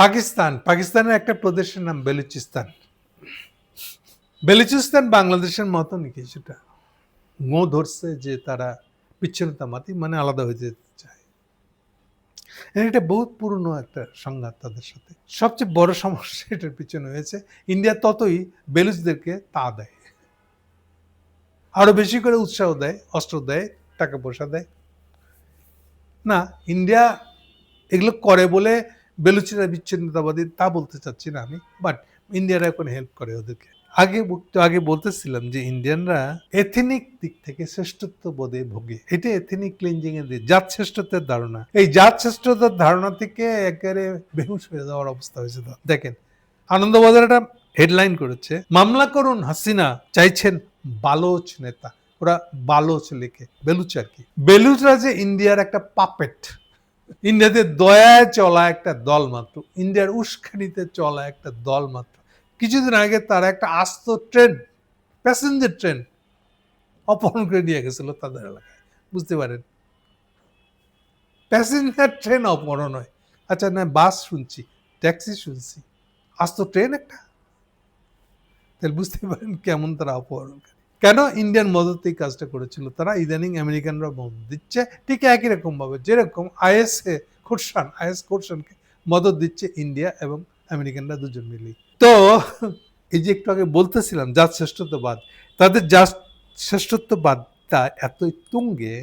পাকিস্তান, পাকিস্তানের একটা প্রদেশের নাম বেলুচিস্তান। বেলুচিস্তান বাংলাদেশের মতনই কিছুটা। গো ধরছে যে তারা বিচ্ছিন্নতাবাদী মানে আলাদা হয়ে যেতে চায় এটা বহুত পুরনো একটা সংঘাত তাদের সাথে। সবচেয়ে বড় সমস্যা এটার পিছনে হয়েছে। ইন্ডিয়া ততই বেলুচদেরকে তা দেয়। আরও বেশি করে উৎসাহ দেয়, অস্ত্র দেয়, টাকা পয়সা দেয়। না, ইন্ডিয়া এগুলো করে বলে বেলুচিরা বিচ্ছিন্নতাবাদী, তা বলতে চাচ্ছি না আমি বাট ইন্ডিয়ারা এখন হেল্প করে ওদেরকে। আগে আগে বলতেছিলাম যে ইন্ডিয়ানরা এথেনিক দিক থেকে শ্রেষ্ঠত্ব বোধে ভোগে। এটা এথেনিক ক্লিনজিং এর দিক জাত শ্রেষ্ঠত্বের ধারণা। এই জাত শ্রেষ্ঠত্বের ধারণা থেকে একেবারে বেহুশ হয়ে যাওয়ার অবস্থা হয়েছে দেখেন, আনন্দবাজার একটা হেডলাইন করেছে, মামলা করুন হাসিনা, চাইছেন বালোচ নেতা। ওরা বালোচ লেখে, বেলুচ আর কি। বেলুচরা যে ইন্ডিয়ার একটা পাপেট ইন্ডিয়াতে দয়ায় চলা একটা দল মাত্র, ইন্ডিয়ার উস্কানিতে চলা একটা দল মাত্র। কিছুদিন আগে তারা একটা আস্ত ট্রেন প্যাসেঞ্জার ট্রেন অপহরণ করে নিয়ে গেছিল তাদের এলাকায়, বুঝতে পারেন। প্যাসেঞ্জার ট্রেন অপহরণ হয়। আচ্ছা না, বাস শুনছি, ট্যাক্সি শুনছি, আস্ত ট্রেন একটা? তাহলে বুঝতে পারেন কেমন তারা অপহরণ করে। কেন ইন্ডিয়ান মদত এই কাজটা করেছিল? তারা ইদানিং আমেরিকানরা মদত দিচ্ছে, ঠিক একই রকম ভাবে, যেরকম আইএস এ খুরসান আইএস খুরসানকে মদত দিচ্ছে ইন্ডিয়া এবং আমেরিকানরা দুজন মিলেই। তো, এই যে একটু আগে বলতেছিলাম, জাত শ্রেষ্ঠত্ববাদ, তাদের জাত শ্রেষ্ঠত্ববাদটা এতই তুঙ্গে,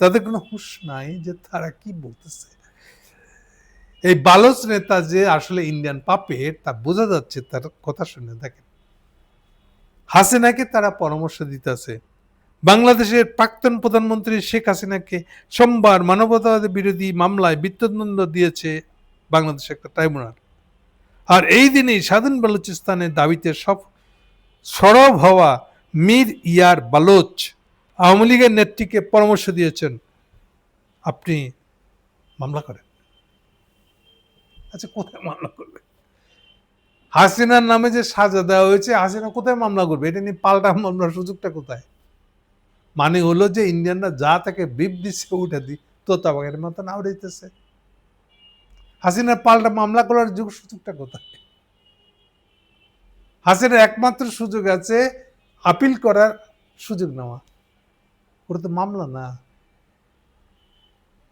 তাদের কোনো হুঁশ নাই যে তারা কি বলতেছে। এই বালোচ নেতা যে আসলে ইন্ডিয়ান পাপেট তা বোঝা যাচ্ছে, তার কথা শুনে দেখেন। হাসিনাকে তারা পরামর্শ দিতেছে। বাংলাদেশের প্রাক্তন প্রধানমন্ত্রী শেখ হাসিনাকে সোমবার মানবতাবাদ বিরোধী মামলায় মৃত্যুদণ্ড দিয়েছে বাংলাদেশ একটা ট্রাইব্যুনাল। আর এই দিনেই স্বাধীন বালুচিস্তানের দাবিতে সব সরব হওয়া মীর ইয়ার বালোচ আওয়ামী লীগের নেত্রীকে পরামর্শ দিয়েছেন। আপনি মামলা করেন। আচ্ছা কোথায় মামলা করবে হাসিনার নামে যে সাজা দেওয়া হয়েছে, হাসিনা কোথায় মামলা করবে? এটা নিয়ে পাল্টা মামলার সুযোগটা কোথায়? মানে হলো যে ইন্ডিয়ানরা যা তাকে বিপ দিচ্ছে উঠে দি তো তাবাকের মতো না উড়াইতেছে হাসিনার পাল্টা মামলা করার যুগ সুযোগটা কোথায়? হাসিনার একমাত্র সুযোগ আছে আপিল করার সুযোগ নেওয়া। ওটা তো মামলা না।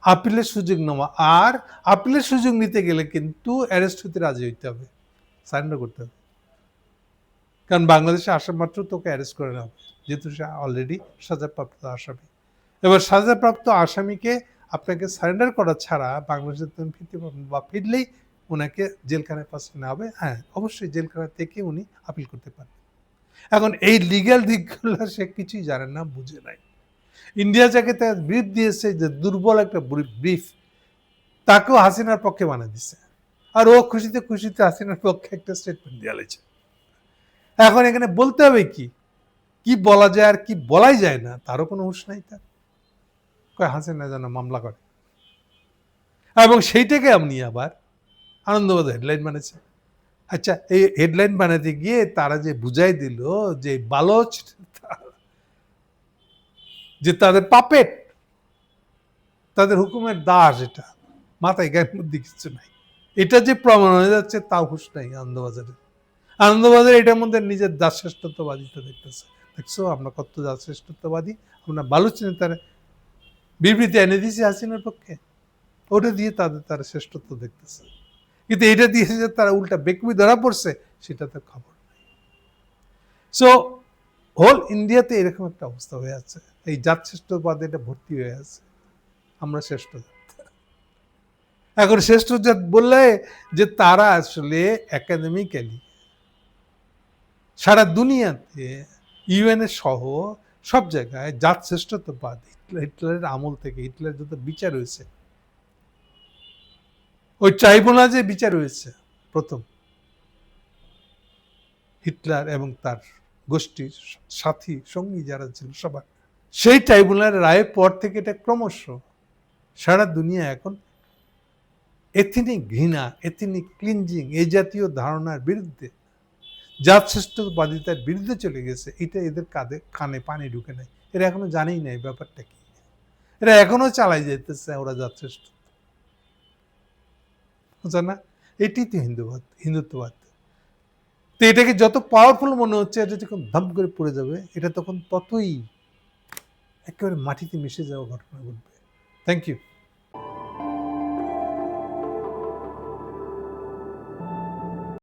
আপিলের সুযোগ নেওয়া। আর আপিলের সুযোগ নিতে গেলে কিন্তু অ্যারেস্ট হতে রাজি হইতে হবে। সারেন্ডার করতে হবে। কারণ বাংলাদেশে আসা মাত্র তোকে অ্যারেস্ট করে নেওয়া যেহেতু সে অলরেডি সাজাপ্রাপ্ত আসামি। এবার সাজাপ্রাপ্ত আসামিকে আপনাকে সারেন্ডার করা ছাড়া বাংলাদেশে তুমি ফিরতে পারবেন বা ফিরলেই ওনাকে জেলখানায় পাঠিয়ে নেওয়া হবে। হ্যাঁ অবশ্যই জেলখানা থেকে উনি আপিল করতে পারবেন। এখন এই লিগ্যাল দিকগুলো সে কিছুই জানেন না, বুঝে নাই। ইন্ডিয়া যাকে তার ব্রিফ দিয়েছে যে দুর্বল একটা ব্রিফ তাকেও হাসিনার পক্ষে বানিয়ে দিচ্ছে আর ও খুশিতে খুশিতে হাসিনার পক্ষে একটা স্টেটমেন্ট দেওয়া এখন এখানে বলতে হবে কি? কি বলা যায় আর কি বলাই যায় না, তারও কোনো হুঁশ নাই তার। কয় হাসিনা যেন মামলা করে। এবং সেইটাকে আপনি আবার আনন্দবাদ হেডলাইন বানিয়েছে আচ্ছা এই হেডলাইন বানাতে গিয়ে তারা যে বুঝাই দিল যে বালোচ যে তাদের পাপেট, তাদের হুকুমের দাস এটা। মাথায় গায়ের মধ্যে কিছু নাই। এটা যে প্রমাণ হয়ে যাচ্ছে, তাও হুশ নাই আনন্দবাজারে। আনন্দবাজার এটার মধ্যে নিজের দাস শ্রেষ্ঠত্ববাদিতা দেখতেছে। দেখছ, আমরা কত দাস শ্রেষ্ঠত্ববাদী, আমরা বালুচ নেতার বিবৃতি এনে দিয়েছি হাসিনার পক্ষে। ওটা দিয়ে তাদের, তারা শ্রেষ্ঠত্ব দেখতেছে। কিন্তু এটা দিয়ে যে তারা উল্টা বেকুবি ধরা পড়ছে, সেটা তো খবর নাই। সো হোল ইন্ডিয়াতে এরকম একটা অবস্থা হয়ে আছে। এই জাত শ্রেষ্ঠবাদ এটা ভর্তি হয়ে আছে। আমরা শ্রেষ্ঠ এখন শ্রেষ্ঠ জাত বললে যে তারা আসলে একাডেমিক্যালি সারা দুনিয়াতে ইউএনএ সহ সব জায়গায় জাত শ্রেষ্ঠত্ববাদ হিটলার- হিটলারের আমল থেকে হিটলার যত বিচার হয়েছে, ওই ট্রাইব্যুনাল যে বিচার হয়েছে প্রথম, হিটলার এবং তার গোষ্ঠীর সাথী সঙ্গী যারা ছিল সবার সেই ট্রাইব্যুনালের রায়ের পর থেকে এটা ক্রমশ সারা দুনিয়া এখন এথিনিক ঘৃণা এথিনিক ক্লিনজিং এই জাতীয় ধারণার বিরুদ্ধে জাত শ্রেষ্ঠবাদিতার বিরুদ্ধে চলে গেছে। এটা এদের কাঁধে, কানে, পানি ঢুকে নেয় এরা এখনও জানেই নাই ব্যাপারটা কি। এরা এখনও চালাই যেতেছে ওরা জাত শ্রেষ্ঠ বুঝছ না? এটি তো হিন্দুবাদ, হিন্দুত্ববাদ। তো এটাকে যত পাওয়ারফুল মনে হচ্ছে, এটা যখন ধম করে পড়ে যাবে, এটা তখন ততই একেবারে মাটিতে মিশে যাওয়া ঘটনা ঘটবে। Thank you